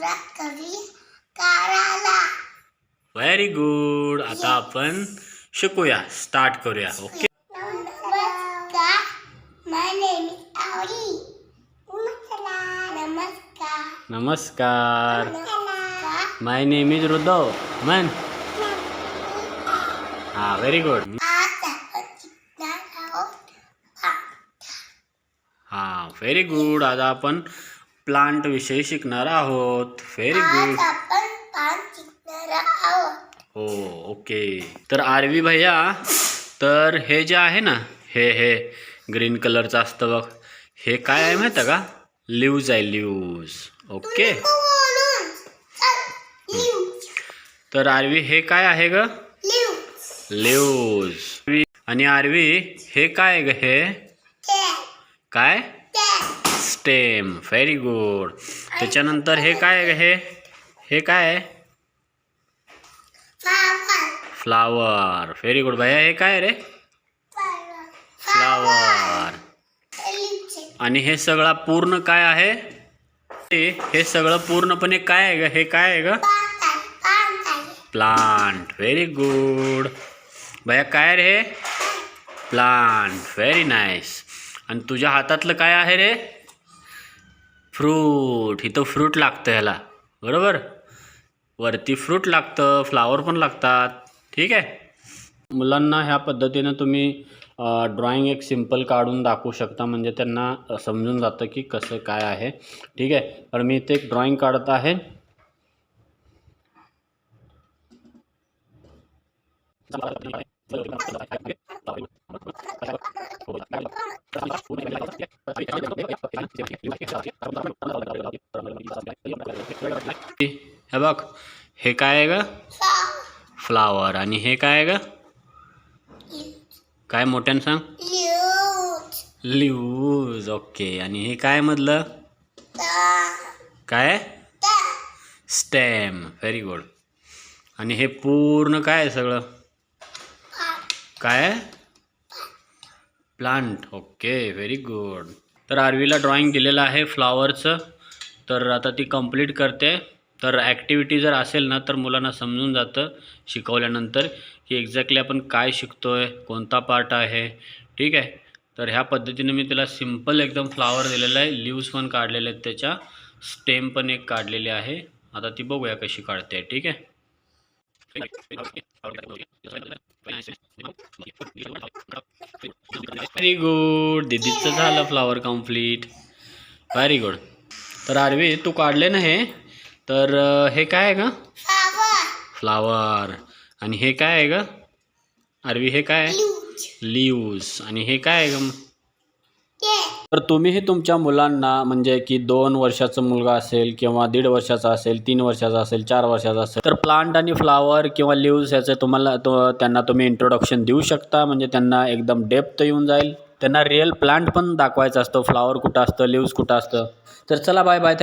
Very कवी काराला। Good आता अपन शिकूया. स्टार्ट करूया. ओके नमस्कार. माय नेम नमस्कार. माय नेम इज़ रुद्धव मन हाँ वेरी गुड हाँ वेरी गुड आता अपन प्लांट विषयी शिकणार आहोत. व्हेरी गुड हो ओके तर आरवी भैया तर हे जे आहे ना हे हे ग्रीन कलरचं असतं बघ. हे काय आहे माहिती आहे का? लिव्ज आहे लिव्ज ओके तर आरवी हे काय आहे ग? लिव्ज आणि आरवी हे काय आहे ग हे? काय? स्टेम व्हेरी गुड त्याच्यानंतर हे काय आहे ग हे? हे काय आहे? फ्लावर व्हेरी गुड भैया हे काय रे? फ्लावर आणि हे सगळं पूर्ण काय आहे? ते हे सगळं पूर्णपणे काय आहे ग? हे काय आहे ग? प्लांट व्हेरी गुड भैया काय रे? हे प्लांट व्हेरी नाईस आणि तुझ्या हातातलं काय आहे रे? फ्रूट इथं फ्रूट लागतं ह्याला. बरोबर? वरती फ्रूट लागतं फ्लावर पण लागतात. ठीक आहे? मुलांना ह्या पद्धतीनं तुम्ही ड्रॉइंग एक सिंपल काढून दाखवू शकता. म्हणजे त्यांना समजून जातं की कसं काय आहे. ठीक आहे? तर मी इथे एक ड्रॉइंग काढत आहे. हे बघ हे काय आहे ग? फ्लावर आणि हे काय आहे ग? काय मोठ्यानं सांग? लिवज ओके. आणि हे काय मधलं? काय? स्टेम व्हेरी गुड आणि हे पूर्ण काय आहे सगळं? काय? प्लांट. ओके व्हेरी गुड तर आरवीला ड्रॉइंग दिलेलं आहे फ्लावरचं. तर आता ती कंप्लीट करते. तर ॲक्टिव्हिटी जर असेल ना तर मुलांना समजून जातं शिकवल्यानंतर की एक्झॅक्टली आपण काय शिकतो आहे कोणता पार्ट आहे. ठीक आहे? तर ह्या पद्धतीने मी तिला सिंपल एकदम फ्लावर दिलेला आहे. लिव्स पण काढलेले आहेत त्याच्या. स्टेम पण एक काढलेली आहे. आता ती बघूया कशी काढते. ठीक आहे? व्हेरी गुड दीदीचं झालं फ्लावर कंप्लीट व्हेरी गुड तर आरवी तू काढले ना हे? तर हे काय आहे का फ्लावर आणि हे काय आहे ग? आरवी हे काय आहे? लिव्ज आणि हे काय आहे ग? तर तुम्हीही तुमच्या मुलांना म्हणजे की दोन वर्षाचा मुलगा असेल किंवा दीड वर्षाचा असेल तीन वर्षाचा असेल चार वर्षाचा असेल तर प्लांट आणि फ्लावर किंवा लिव्ज याचं तुम्हाला तो त्यांना तुम्ही इंट्रोडक्शन देऊ शकता. म्हणजे त्यांना एकदम डेप्थ येऊन जाईल. त्यांना रिअल प्लांट पण दाखवायचं असतं. फ्लावर कुठं असतं लिव्ज कुठं असतं. तर चला बाय बाय